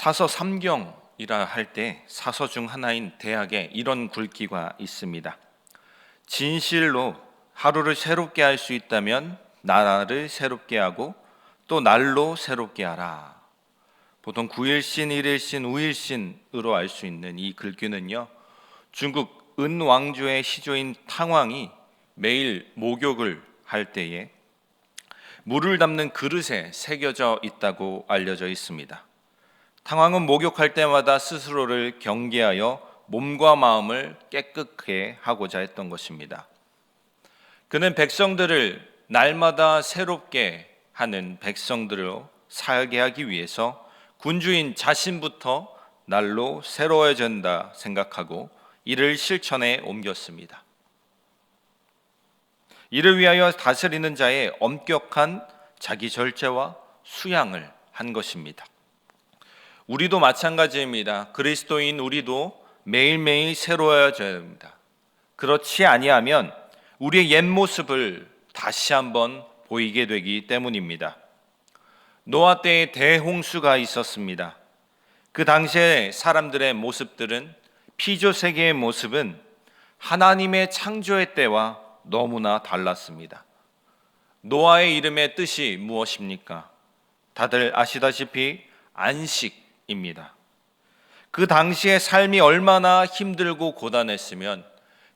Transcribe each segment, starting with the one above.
사서 삼경이라 할 때 사서 중 하나인 대학에 이런 굵기가 있습니다. 진실로 하루를 새롭게 할 수 있다면 나를 새롭게 하고 또 날로 새롭게 하라. 보통 9일신, 1일신, 5일신으로 알 수 있는 이 글귀는요. 중국 은왕조의 시조인 탕왕이 매일 목욕을 할 때에 물을 담는 그릇에 새겨져 있다고 알려져 있습니다. 탕왕은 목욕할 때마다 스스로를 경계하여 몸과 마음을 깨끗하게 하고자 했던 것입니다. 그는 백성들을 날마다 새롭게 하는 백성들로 살게 하기 위해서 군주인 자신부터 날로 새로워진다 생각하고 이를 실천에 옮겼습니다. 이를 위하여 다스리는 자의 엄격한 자기 절제와 수양을 한 것입니다. 우리도 마찬가지입니다. 그리스도인 우리도 매일매일 새로워져야 합니다. 그렇지 아니하면 우리의 옛 모습을 다시 한번 보이게 되기 때문입니다. 노아 때에 대홍수가 있었습니다. 그 당시에 사람들의 모습들은 피조 세계의 모습은 하나님의 창조의 때와 너무나 달랐습니다. 노아의 이름의 뜻이 무엇입니까? 다들 아시다시피 안식 입니다. 그 당시의 삶이 얼마나 힘들고 고단했으면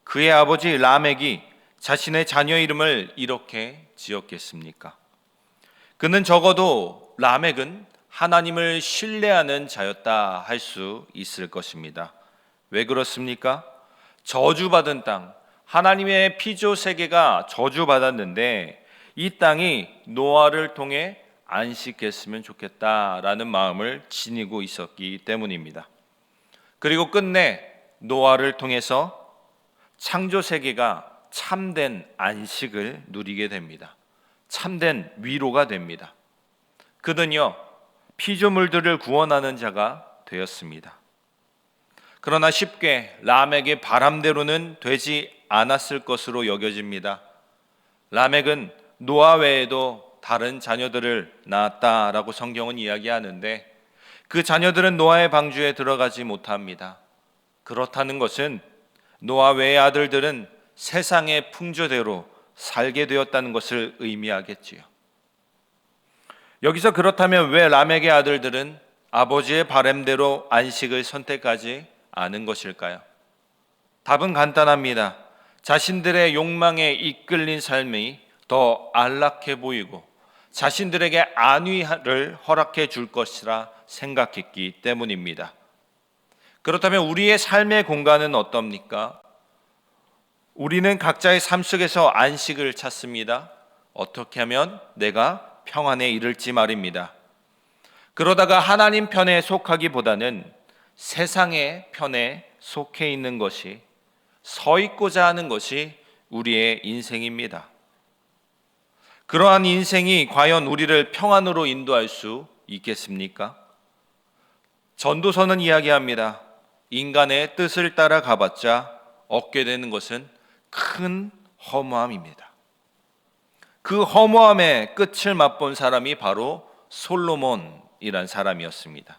그의 아버지 라멕이 자신의 자녀 이름을 이렇게 지었겠습니까? 그는 적어도 라멕은 하나님을 신뢰하는 자였다 할 수 있을 것입니다. 왜 그렇습니까? 저주받은 땅, 하나님의 피조 세계가 저주받았는데 이 땅이 노아를 통해 안식했으면 좋겠다라는 마음을 지니고 있었기 때문입니다. 그리고 끝내 노아를 통해서 창조 세계가 참된 안식을 누리게 됩니다. 참된 위로가 됩니다. 그는요, 피조물들을 구원하는 자가 되었습니다. 그러나 쉽게 람에게 바람대로는 되지 않았을 것으로 여겨집니다. 라멕은 노아 외에도 다른 자녀들을 낳았다라고 성경은 이야기하는데 그 자녀들은 노아의 방주에 들어가지 못합니다. 그렇다는 것은 노아 외의 아들들은 세상의 풍조대로 살게 되었다는 것을 의미하겠지요. 여기서 그렇다면 왜 라멕의 아들들은 아버지의 바램대로 안식을 선택하지 않은 것일까요? 답은 간단합니다. 자신들의 욕망에 이끌린 삶이 더 안락해 보이고 자신들에게 안위를 허락해 줄 것이라 생각했기 때문입니다. 그렇다면 우리의 삶의 공간은 어떻습니까? 우리는 각자의 삶 속에서 안식을 찾습니다. 어떻게 하면 내가 평안에 이를지 말입니다. 그러다가 하나님 편에 속하기보다는 세상의 편에 속해 있는 것이 서 있고자 하는 것이 우리의 인생입니다. 그러한 인생이 과연 우리를 평안으로 인도할 수 있겠습니까? 전도서는 이야기합니다. 인간의 뜻을 따라 가봤자 얻게 되는 것은 큰 허무함입니다. 그 허무함의 끝을 맛본 사람이 바로 솔로몬이란 사람이었습니다.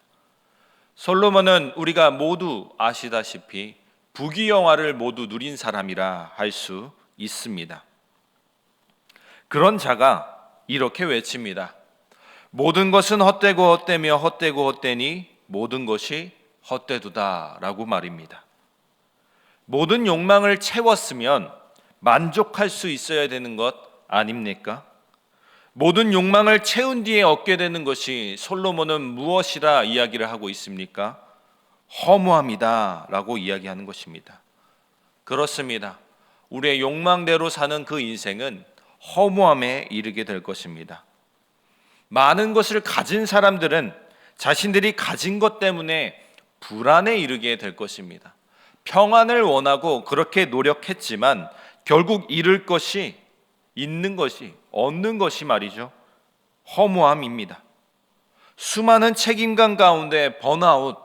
솔로몬은 우리가 모두 아시다시피 부귀영화를 모두 누린 사람이라 할 수 있습니다. 그런 자가 이렇게 외칩니다. 모든 것은 헛되고 헛되며 헛되고 헛되니 모든 것이 헛되도다라고 말입니다. 모든 욕망을 채웠으면 만족할 수 있어야 되는 것 아닙니까? 모든 욕망을 채운 뒤에 얻게 되는 것이 솔로몬은 무엇이라 이야기를 하고 있습니까? 허무합니다. 라고 이야기하는 것입니다. 그렇습니다. 우리의 욕망대로 사는 그 인생은 허무함에 이르게 될 것입니다. 많은 것을 가진 사람들은 자신들이 가진 것 때문에 불안에 이르게 될 것입니다. 평안을 원하고 그렇게 노력했지만 결국 잃을 것이 있는 것이 얻는 것이 말이죠. 허무함입니다. 수많은 책임감 가운데 번아웃,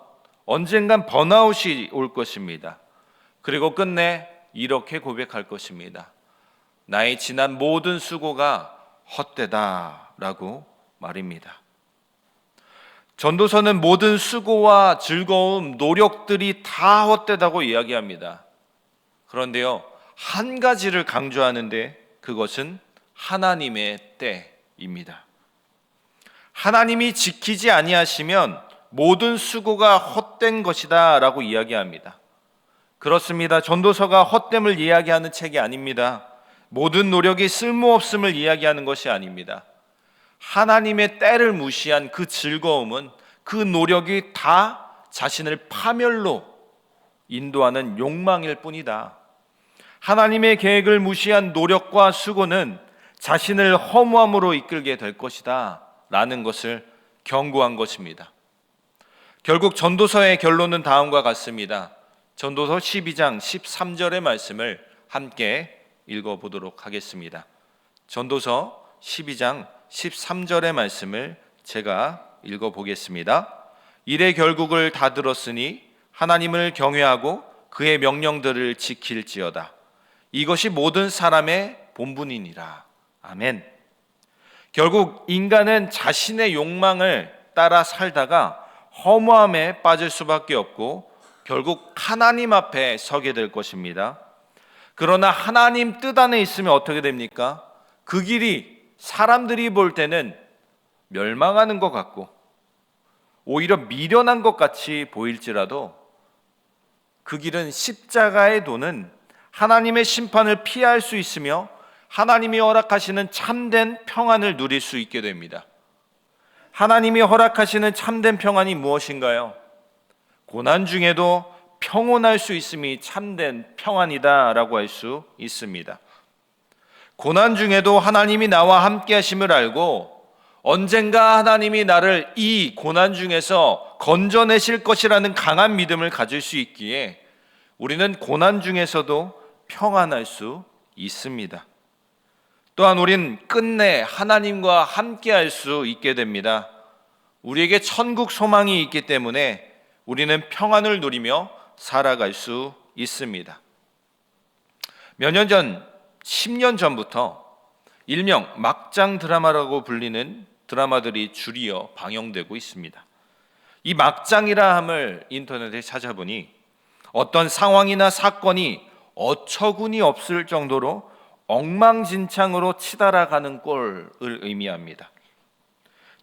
언젠간 번아웃이 올 것입니다. 그리고 끝내 이렇게 고백할 것입니다. 나의 지난 모든 수고가 헛되다라고 말입니다. 전도서는 모든 수고와 즐거움, 노력들이 다 헛되다고 이야기합니다. 그런데요, 한 가지를 강조하는데 그것은 하나님의 때입니다. 하나님이 지키지 아니하시면 모든 수고가 헛된 것이다라고 이야기합니다. 그렇습니다. 전도서가 헛됨을 이야기하는 책이 아닙니다. 모든 노력이 쓸모없음을 이야기하는 것이 아닙니다. 하나님의 때를 무시한 그 즐거움은 그 노력이 다 자신을 파멸로 인도하는 욕망일 뿐이다. 하나님의 계획을 무시한 노력과 수고는 자신을 허무함으로 이끌게 될 것이다. 라는 것을 경고한 것입니다. 결국 전도서의 결론은 다음과 같습니다. 전도서 12장 13절의 말씀을 함께 읽어 보도록 하겠습니다. 전도서 12장 13절의 말씀을 제가 읽어 보겠습니다. 일의 결국을 다 들었으니 하나님을 경외하고 그의 명령들을 지킬지어다. 이것이 모든 사람의 본분이니라. 아멘. 결국 인간은 자신의 욕망을 따라 살다가 허무함에 빠질 수밖에 없고 결국 하나님 앞에 서게 될 것입니다. 그러나 하나님 뜻 안에 있으면 어떻게 됩니까? 그 길이 사람들이 볼 때는 멸망하는 것 같고 오히려 미련한 것 같이 보일지라도 그 길은 십자가의 도는 하나님의 심판을 피할 수 있으며 하나님이 허락하시는 참된 평안을 누릴 수 있게 됩니다. 하나님이 허락하시는 참된 평안이 무엇인가요? 고난 중에도 평온할 수 있음이 참된 평안이다라고 할 수 있습니다. 고난 중에도 하나님이 나와 함께 하심을 알고 언젠가 하나님이 나를 이 고난 중에서 건져내실 것이라는 강한 믿음을 가질 수 있기에 우리는 고난 중에서도 평안할 수 있습니다. 또한 우린 끝내 하나님과 함께 할 수 있게 됩니다. 우리에게 천국 소망이 있기 때문에 우리는 평안을 누리며 살아갈 수 있습니다. 몇 년 전, 10년 전부터 일명 막장 드라마라고 불리는 드라마들이 줄이어 방영되고 있습니다. 이 막장이라 함을 인터넷에 찾아보니 어떤 상황이나 사건이 어처구니 없을 정도로 엉망진창으로 치달아가는 꼴을 의미합니다.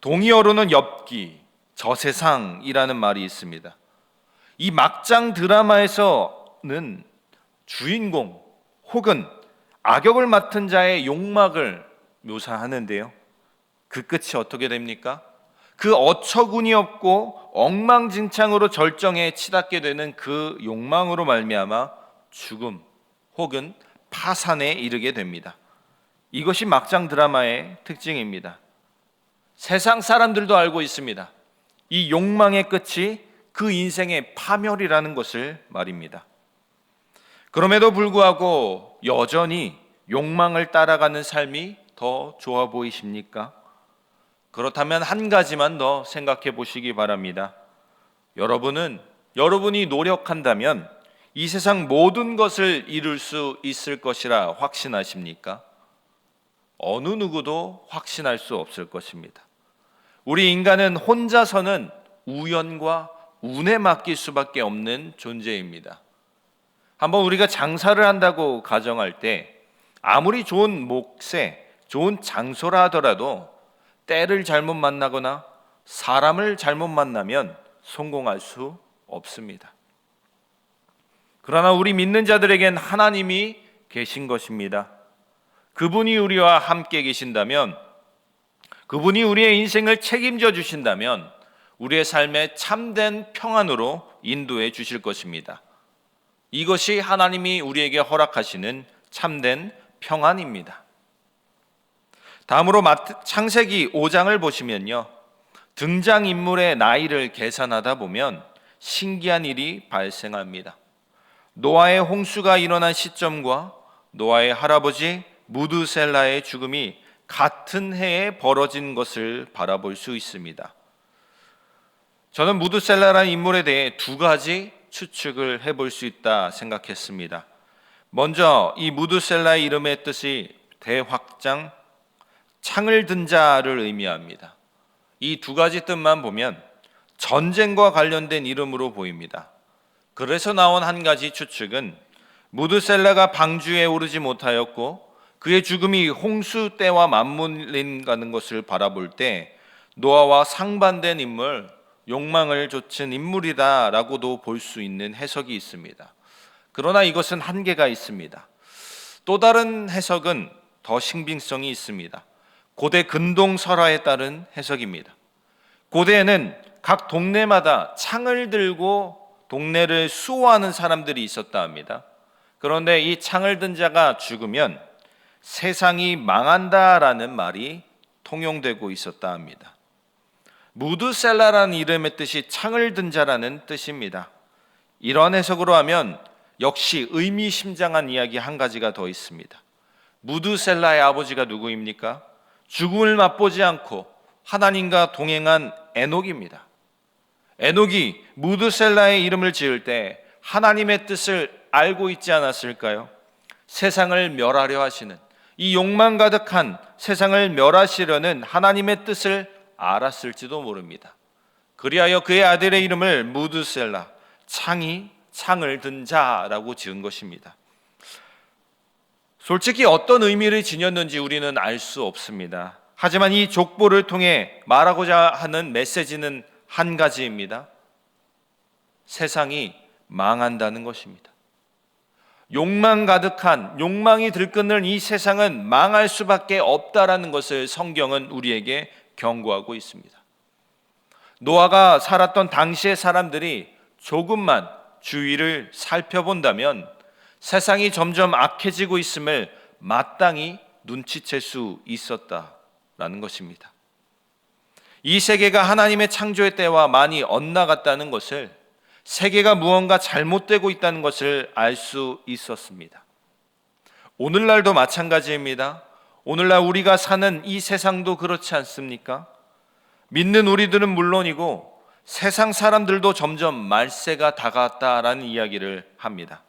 동의어로는 엽기, 저세상이라는 말이 있습니다. 이 막장 드라마에서는 주인공 혹은 악역을 맡은 자의 욕망을 묘사하는데요. 그 끝이 어떻게 됩니까? 그 어처구니 없고 엉망진창으로 절정에 치닫게 되는 그 욕망으로 말미암아 죽음 혹은 파산에 이르게 됩니다. 이것이 막장 드라마의 특징입니다. 세상 사람들도 알고 있습니다. 이 욕망의 끝이 그 인생의 파멸이라는 것을 말입니다. 그럼에도 불구하고 여전히 욕망을 따라가는 삶이 더 좋아 보이십니까? 그렇다면 한 가지만 더 생각해 보시기 바랍니다. 여러분은 여러분이 노력한다면 이 세상 모든 것을 이룰 수 있을 것이라 확신하십니까? 어느 누구도 확신할 수 없을 것입니다. 우리 인간은 혼자서는 우연과 운에 맡길 수밖에 없는 존재입니다. 한번 우리가 장사를 한다고 가정할 때 아무리 좋은 몫에 좋은 장소라 하더라도 때를 잘못 만나거나 사람을 잘못 만나면 성공할 수 없습니다. 그러나 우리 믿는 자들에겐 하나님이 계신 것입니다. 그분이 우리와 함께 계신다면, 그분이 우리의 인생을 책임져 주신다면, 우리의 삶에 참된 평안으로 인도해 주실 것입니다. 이것이 하나님이 우리에게 허락하시는 참된 평안입니다. 다음으로 창세기 5장을 보시면요. 등장인물의 나이를 계산하다 보면 신기한 일이 발생합니다. 노아의 홍수가 일어난 시점과 노아의 할아버지 무드셀라의 죽음이 같은 해에 벌어진 것을 바라볼 수 있습니다. 저는 무드셀라라는 인물에 대해 두 가지 추측을 해볼 수 있다 생각했습니다. 먼저 이 무드셀라의 이름의 뜻이 대확장, 창을 든 자를 의미합니다. 이 두 가지 뜻만 보면 전쟁과 관련된 이름으로 보입니다. 그래서 나온 한 가지 추측은 무드셀라가 방주에 오르지 못하였고 그의 죽음이 홍수 때와 맞물린다는 것을 바라볼 때 노아와 상반된 인물, 욕망을 좇은 인물이다라고도 볼 수 있는 해석이 있습니다. 그러나 이것은 한계가 있습니다. 또 다른 해석은 더 신빙성이 있습니다. 고대 근동 설화에 따른 해석입니다. 고대에는 각 동네마다 창을 들고 동네를 수호하는 사람들이 있었다 합니다. 그런데 이 창을 든 자가 죽으면 세상이 망한다라는 말이 통용되고 있었다 합니다. 무드셀라라는 이름의 뜻이 창을 든 자라는 뜻입니다. 이런 해석으로 하면 역시 의미심장한 이야기 한 가지가 더 있습니다. 무드셀라의 아버지가 누구입니까? 죽음을 맛보지 않고 하나님과 동행한 에녹입니다. 에녹이 무드셀라의 이름을 지을 때 하나님의 뜻을 알고 있지 않았을까요? 세상을 멸하려 하시는 이 욕망 가득한 세상을 멸하시려는 하나님의 뜻을 알았을지도 모릅니다. 그리하여 그의 아들의 이름을 무드셀라, 창이 창을 든 자라고 지은 것입니다. 솔직히 어떤 의미를 지녔는지 우리는 알 수 없습니다. 하지만 이 족보를 통해 말하고자 하는 메시지는 한 가지입니다. 세상이 망한다는 것입니다. 욕망 가득한 욕망이 들끓는 이 세상은 망할 수밖에 없다라는 것을 성경은 우리에게 경고하고 있습니다. 노아가 살았던 당시의 사람들이 조금만 주위를 살펴본다면 세상이 점점 악해지고 있음을 마땅히 눈치챌 수 있었다라는 것입니다. 이 세계가 하나님의 창조의 때와 많이 엇나갔다는 것을 세계가 무언가 잘못되고 있다는 것을 알 수 있었습니다. 오늘날도 마찬가지입니다. 오늘날 우리가 사는 이 세상도 그렇지 않습니까? 믿는 우리들은 물론이고 세상 사람들도 점점 말세가 다가왔다라는 이야기를 합니다.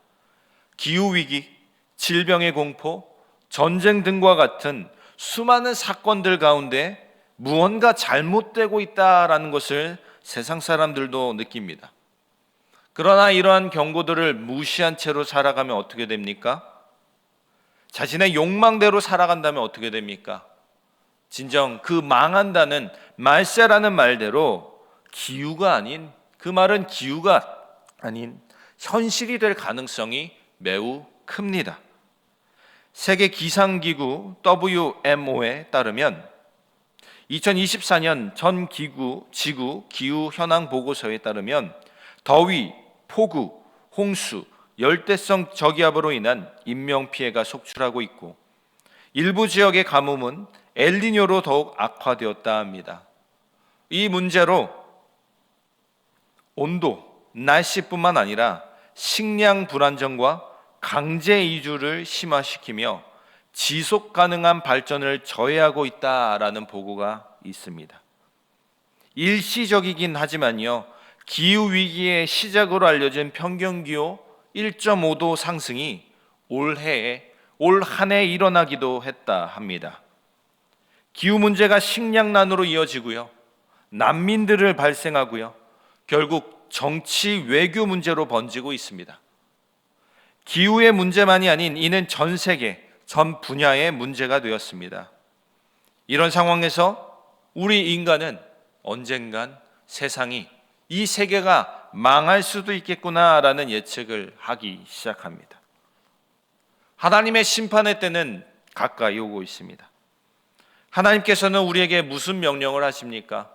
기후 위기, 질병의 공포, 전쟁 등과 같은 수많은 사건들 가운데 무언가 잘못되고 있다라는 것을 세상 사람들도 느낍니다. 그러나 이러한 경고들을 무시한 채로 살아가면 어떻게 됩니까? 자신의 욕망대로 살아간다면 어떻게 됩니까? 진정 그 망한다는 말세라는 말대로 기후가 아닌 그 말은 기후가 아닌 현실이 될 가능성이 매우 큽니다. 세계 기상기구 WMO에 따르면 2024년 전 기구 지구 기후 현황 보고서에 따르면 더위, 폭우, 홍수, 열대성 저기압으로 인한 인명 피해가 속출하고 있고 일부 지역의 가뭄은 엘니뇨로 더욱 악화되었다 합니다. 이 문제로 온도, 날씨뿐만 아니라 식량 불안정과 강제 이주를 심화시키며 지속 가능한 발전을 저해하고 있다라는 보고가 있습니다. 일시적이긴 하지만요. 기후 위기의 시작으로 알려진 평균 기후 1.5도 상승이 올해에 올 한 해 일어나기도 했다 합니다. 기후 문제가 식량난으로 이어지고요. 난민들을 발생하고요. 결국 정치 외교 문제로 번지고 있습니다. 기후의 문제만이 아닌 이는 전 세계 전 분야의 문제가 되었습니다. 이런 상황에서 우리 인간은 언젠간 세상이 이 세계가 망할 수도 있겠구나라는 예측을 하기 시작합니다. 하나님의 심판의 때는 가까이 오고 있습니다. 하나님께서는 우리에게 무슨 명령을 하십니까?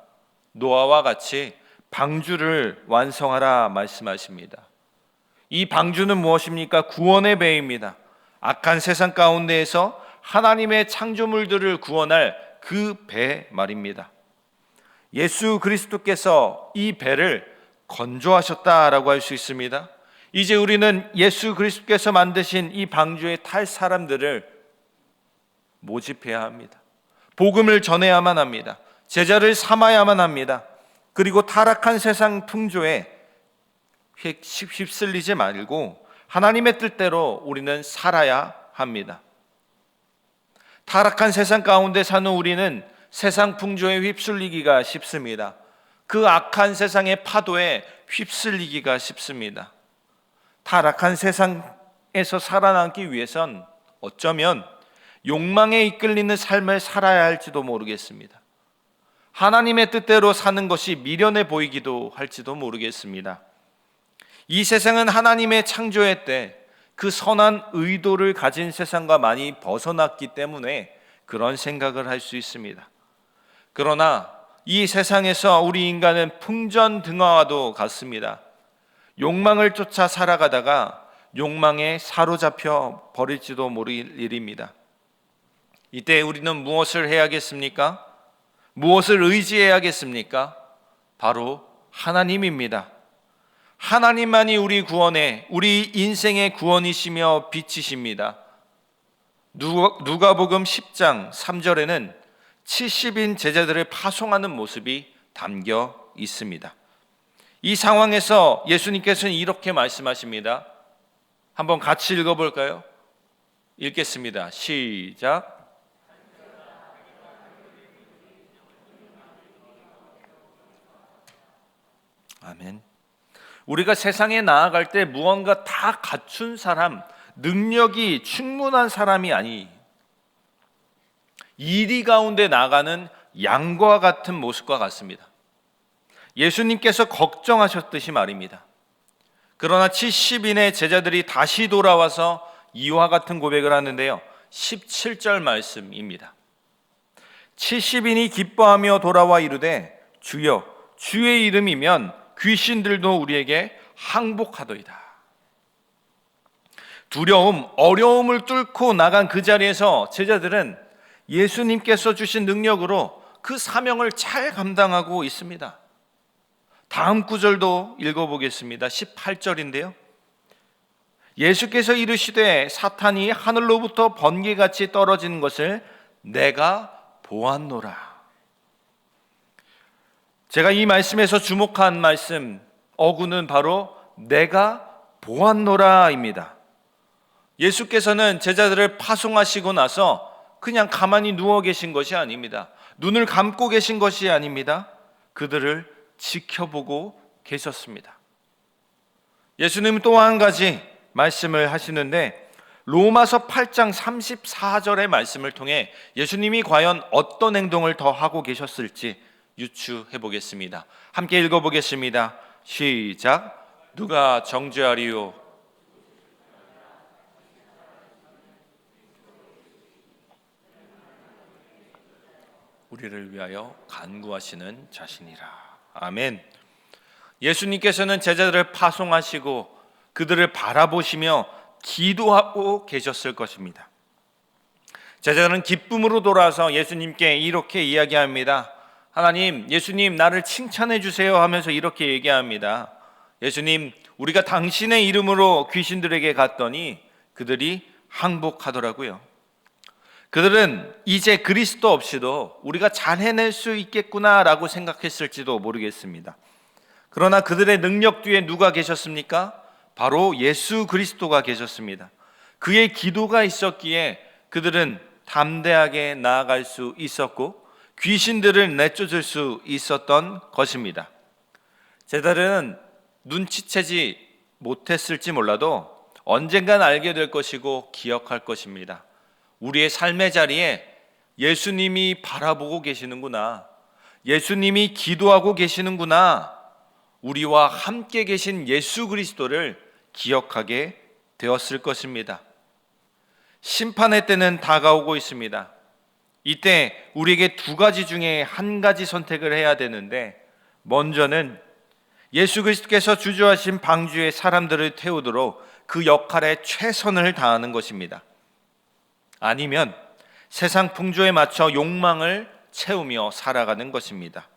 노아와 같이 방주를 완성하라 말씀하십니다. 이 방주는 무엇입니까? 구원의 배입니다. 악한 세상 가운데에서 하나님의 창조물들을 구원할 그 배 말입니다. 예수 그리스도께서 이 배를 건조하셨다라고 할 수 있습니다. 이제 우리는 예수 그리스도께서 만드신 이 방주에 탈 사람들을 모집해야 합니다. 복음을 전해야만 합니다. 제자를 삼아야만 합니다. 그리고 타락한 세상 풍조에 휩쓸리지 말고 하나님의 뜻대로 우리는 살아야 합니다. 타락한 세상 가운데 사는 우리는 세상 풍조에 휩쓸리기가 쉽습니다. 그 악한 세상의 파도에 휩쓸리기가 쉽습니다. 타락한 세상에서 살아남기 위해선 어쩌면 욕망에 이끌리는 삶을 살아야 할지도 모르겠습니다. 하나님의 뜻대로 사는 것이 미련해 보이기도 할지도 모르겠습니다. 이 세상은 하나님의 창조의 때 그 선한 의도를 가진 세상과 많이 벗어났기 때문에 그런 생각을 할 수 있습니다. 그러나 이 세상에서 우리 인간은 풍전등화와도 같습니다. 욕망을 쫓아 살아가다가 욕망에 사로잡혀 버릴지도 모를 일입니다. 이때 우리는 무엇을 해야겠습니까? 무엇을 의지해야겠습니까? 바로 하나님입니다. 하나님만이 우리 구원의 우리 인생의 구원이시며 빛이십니다. 누가복음 10장 3절에는 70인 제자들을 파송하는 모습이 담겨 있습니다. 이 상황에서 예수님께서는 이렇게 말씀하십니다. 한번 같이 읽어볼까요? 읽겠습니다. 시작. 아멘. 우리가 세상에 나아갈 때 무언가 다 갖춘 사람, 능력이 충분한 사람이 아니, 이리 가운데 나가는 양과 같은 모습과 같습니다. 예수님께서 걱정하셨듯이 말입니다. 그러나 70인의 제자들이 다시 돌아와서 이와 같은 고백을 하는데요. 17절 말씀입니다. 70인이 기뻐하며 돌아와 이르되 주여 주의 이름이면 귀신들도 우리에게 항복하더이다. 두려움, 어려움을 뚫고 나간 그 자리에서 제자들은 예수님께서 주신 능력으로 그 사명을 잘 감당하고 있습니다. 다음 구절도 읽어보겠습니다. 18절인데요. 예수께서 이르시되 사탄이 하늘로부터 번개같이 떨어지는 것을 내가 보았노라. 제가 이 말씀에서 주목한 말씀 어구는 바로 내가 보았노라입니다. 예수께서는 제자들을 파송하시고 나서 그냥 가만히 누워 계신 것이 아닙니다. 눈을 감고 계신 것이 아닙니다. 그들을 지켜보고 계셨습니다. 예수님 또 한 가지 말씀을 하시는데 로마서 8장 34절의 말씀을 통해 예수님이 과연 어떤 행동을 더 하고 계셨을지 유추해 보겠습니다. 함께 읽어 보겠습니다. 시작. 누가 정죄하리요? 우리를 위하여 간구하시는 자신이라. 아멘. 예수님께서는 제자들을 파송하시고 그들을 바라보시며 기도하고 계셨을 것입니다. 제자들은 기쁨으로 돌아와서 예수님께 이렇게 이야기합니다. 하나님, 예수님, 나를 칭찬해 주세요 하면서 이렇게 얘기합니다. 예수님, 우리가 당신의 이름으로 귀신들에게 갔더니 그들이 항복하더라고요. 그들은 이제 그리스도 없이도 우리가 잘 해낼 수 있겠구나라고 생각했을지도 모르겠습니다. 그러나 그들의 능력 뒤에 누가 계셨습니까? 바로 예수 그리스도가 계셨습니다. 그의 기도가 있었기에 그들은 담대하게 나아갈 수 있었고 귀신들을 내쫓을 수 있었던 것입니다. 제자들은 눈치채지 못했을지 몰라도 언젠간 알게 될 것이고 기억할 것입니다. 우리의 삶의 자리에 예수님이 바라보고 계시는구나. 예수님이 기도하고 계시는구나. 우리와 함께 계신 예수 그리스도를 기억하게 되었을 것입니다. 심판의 때는 다가오고 있습니다. 이때 우리에게 두 가지 중에 한 가지 선택을 해야 되는데 먼저는 예수 그리스도께서 주저하신 방주에 사람들을 태우도록 그 역할에 최선을 다하는 것입니다. 아니면 세상 풍조에 맞춰 욕망을 채우며 살아가는 것입니다.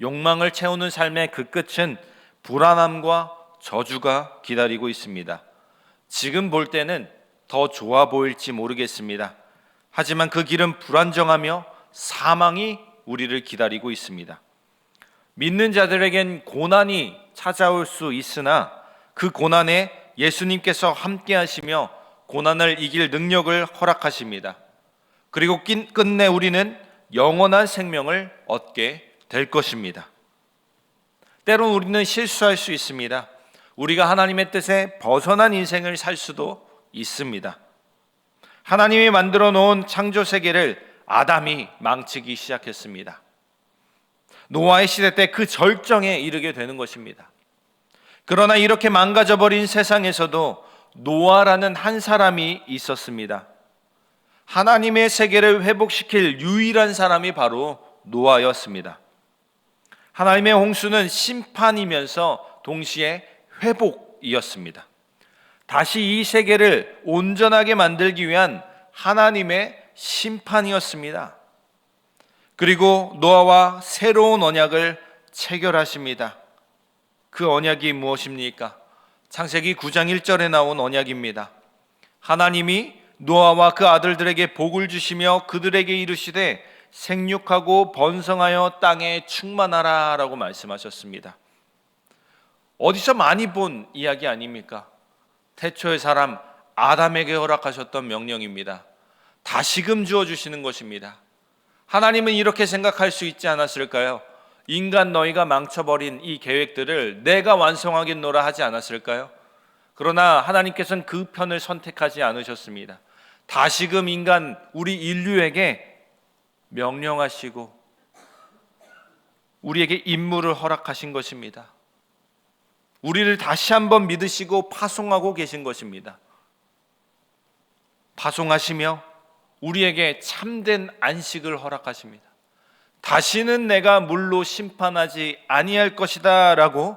욕망을 채우는 삶의 그 끝은 불안함과 저주가 기다리고 있습니다. 지금 볼 때는 더 좋아 보일지 모르겠습니다. 하지만 그 길은 불안정하며 사망이 우리를 기다리고 있습니다. 믿는 자들에겐 고난이 찾아올 수 있으나 그 고난에 예수님께서 함께 하시며 고난을 이길 능력을 허락하십니다. 그리고 끝내 우리는 영원한 생명을 얻게 될 것입니다. 때론 우리는 실수할 수 있습니다. 우리가 하나님의 뜻에 벗어난 인생을 살 수도 있습니다. 하나님이 만들어 놓은 창조 세계를 아담이 망치기 시작했습니다. 노아의 시대 때 그 절정에 이르게 되는 것입니다. 그러나 이렇게 망가져 버린 세상에서도 노아라는 한 사람이 있었습니다. 하나님의 세계를 회복시킬 유일한 사람이 바로 노아였습니다. 하나님의 홍수는 심판이면서 동시에 회복이었습니다. 다시 이 세계를 온전하게 만들기 위한 하나님의 심판이었습니다. 그리고 노아와 새로운 언약을 체결하십니다. 그 언약이 무엇입니까? 창세기 9장 1절에 나온 언약입니다. 하나님이 노아와 그 아들들에게 복을 주시며 그들에게 이르시되 생육하고 번성하여 땅에 충만하라라고 말씀하셨습니다. 어디서 많이 본 이야기 아닙니까? 태초의 사람 아담에게 허락하셨던 명령입니다. 다시금 주어 주시는 것입니다. 하나님은 이렇게 생각할 수 있지 않았을까요? 인간 너희가 망쳐버린 이 계획들을 내가 완성하겠노라 하지 않았을까요? 그러나 하나님께서는 그 편을 선택하지 않으셨습니다. 다시금 인간 우리 인류에게 명령하시고 우리에게 임무를 허락하신 것입니다. 우리를 다시 한번 믿으시고 파송하고 계신 것입니다. 파송하시며 우리에게 참된 안식을 허락하십니다. 다시는 내가 물로 심판하지 아니할 것이다라고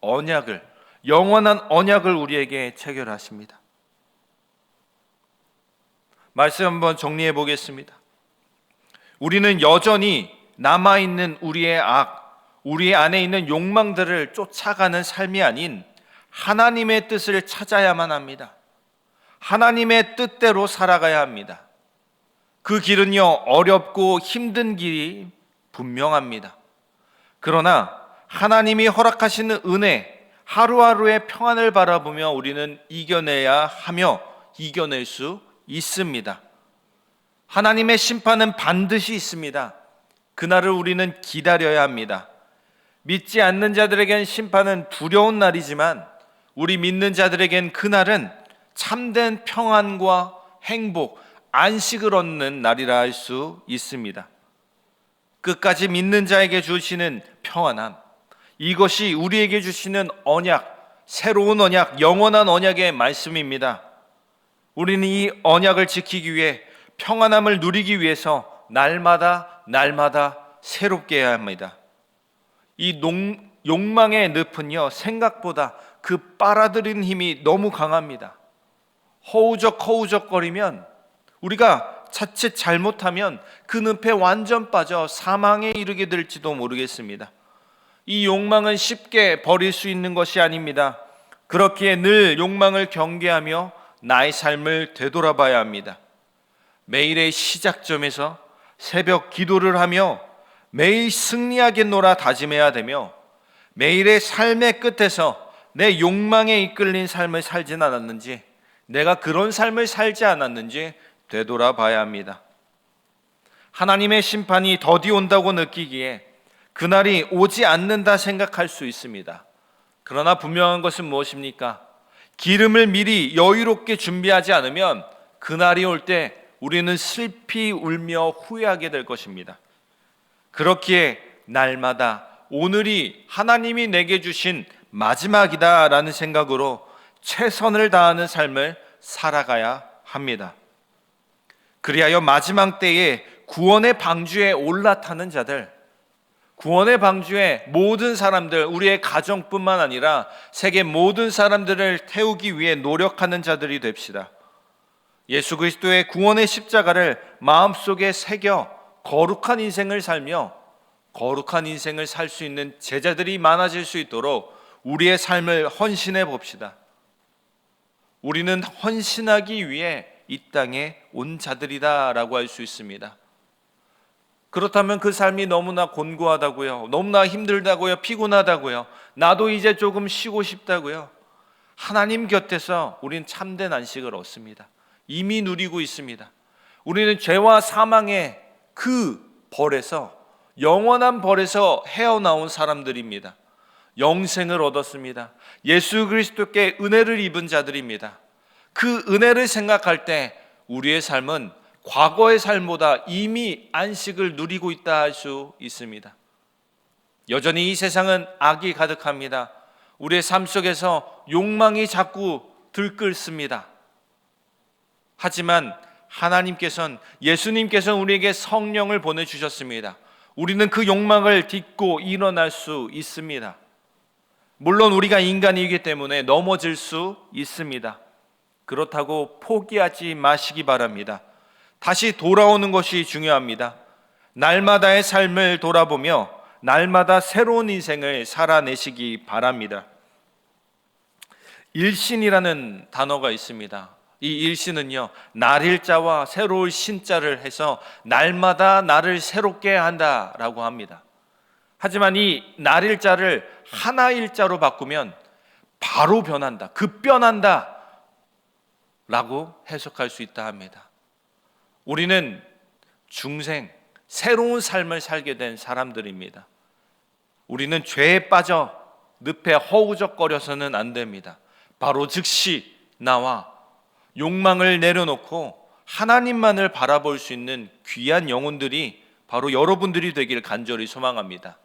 언약을 영원한 언약을 우리에게 체결하십니다. 말씀 한번 정리해 보겠습니다. 우리는 여전히 남아 있는 우리의 악, 우리 안에 있는 욕망들을 쫓아가는 삶이 아닌 하나님의 뜻을 찾아야만 합니다. 하나님의 뜻대로 살아가야 합니다. 그 길은요, 어렵고 힘든 길이 분명합니다. 그러나 하나님이 허락하시는 은혜, 하루하루의 평안을 바라보며 우리는 이겨내야 하며 이겨낼 수 있습니다. 하나님의 심판은 반드시 있습니다. 그날을 우리는 기다려야 합니다. 믿지 않는 자들에겐 심판은 두려운 날이지만 우리 믿는 자들에겐 그날은 참된 평안과 행복, 안식을 얻는 날이라 할 수 있습니다. 끝까지 믿는 자에게 주시는 평안함, 이것이 우리에게 주시는 언약, 새로운 언약, 영원한 언약의 말씀입니다. 우리는 이 언약을 지키기 위해 평안함을 누리기 위해서 날마다 날마다 새롭게 해야 합니다. 이 농, 욕망의 늪은요 생각보다 그 빨아들인 힘이 너무 강합니다. 허우적 허우적거리면 우리가 자칫 잘못하면 그 늪에 완전 빠져 사망에 이르게 될지도 모르겠습니다. 이 욕망은 쉽게 버릴 수 있는 것이 아닙니다. 그렇기에 늘 욕망을 경계하며 나의 삶을 되돌아봐야 합니다. 매일의 시작점에서 새벽 기도를 하며 매일 승리하겠노라 다짐해야 되며 매일의 삶의 끝에서 내 욕망에 이끌린 삶을 살진 않았는지 내가 그런 삶을 살지 않았는지 되돌아봐야 합니다. 하나님의 심판이 더디 온다고 느끼기에 그날이 오지 않는다 생각할 수 있습니다. 그러나 분명한 것은 무엇입니까? 기름을 미리 여유롭게 준비하지 않으면 그날이 올 때 우리는 슬피 울며 후회하게 될 것입니다. 그렇기에 날마다 오늘이 하나님이 내게 주신 마지막이다라는 생각으로 최선을 다하는 삶을 살아가야 합니다. 그리하여 마지막 때에 구원의 방주에 올라타는 자들, 구원의 방주에 모든 사람들, 우리의 가정뿐만 아니라 세계 모든 사람들을 태우기 위해 노력하는 자들이 됩시다. 예수 그리스도의 구원의 십자가를 마음속에 새겨 거룩한 인생을 살며 거룩한 인생을 살 수 있는 제자들이 많아질 수 있도록 우리의 삶을 헌신해 봅시다. 우리는 헌신하기 위해 이 땅에 온 자들이다라고 할 수 있습니다. 그렇다면 그 삶이 너무나 곤고하다고요. 너무나 힘들다고요. 피곤하다고요. 나도 이제 조금 쉬고 싶다고요. 하나님 곁에서 우리는 참된 안식을 얻습니다. 이미 누리고 있습니다. 우리는 죄와 사망의 그 벌에서 영원한 벌에서 헤어나온 사람들입니다. 영생을 얻었습니다. 예수 그리스도께 은혜를 입은 자들입니다. 그 은혜를 생각할 때 우리의 삶은 과거의 삶보다 이미 안식을 누리고 있다 할 수 있습니다. 여전히 이 세상은 악이 가득합니다. 우리의 삶 속에서 욕망이 자꾸 들끓습니다. 하지만 하나님께서는 예수님께서는 우리에게 성령을 보내 주셨습니다. 우리는 그 욕망을 딛고 일어날 수 있습니다. 물론 우리가 인간이기 때문에 넘어질 수 있습니다. 그렇다고 포기하지 마시기 바랍니다. 다시 돌아오는 것이 중요합니다. 날마다의 삶을 돌아보며 날마다 새로운 인생을 살아내시기 바랍니다. 일신이라는 단어가 있습니다. 이 일신은요, 날일자와 새로울 신자를 해서 날마다 나를 새롭게 한다라고 합니다. 하지만 이 날일자를 하나일자로 바꾸면 바로 변한다, 급변한다 라고 해석할 수 있다 합니다. 우리는 중생, 새로운 삶을 살게 된 사람들입니다. 우리는 죄에 빠져 늪에 허우적거려서는 안 됩니다. 바로 즉시 나와 욕망을 내려놓고 하나님만을 바라볼 수 있는 귀한 영혼들이 바로 여러분들이 되기를 간절히 소망합니다.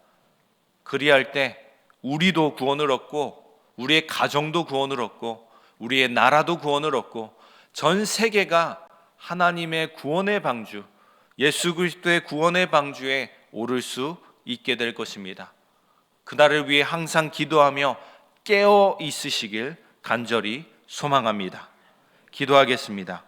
그리할 때 우리도 구원을 얻고 우리의 가정도 구원을 얻고 우리의 나라도 구원을 얻고 전 세계가 하나님의 구원의 방주, 예수 그리스도의 구원의 방주에 오를 수 있게 될 것입니다. 그날을 위해 항상 기도하며 깨어 있으시길 간절히 소망합니다. 기도하겠습니다.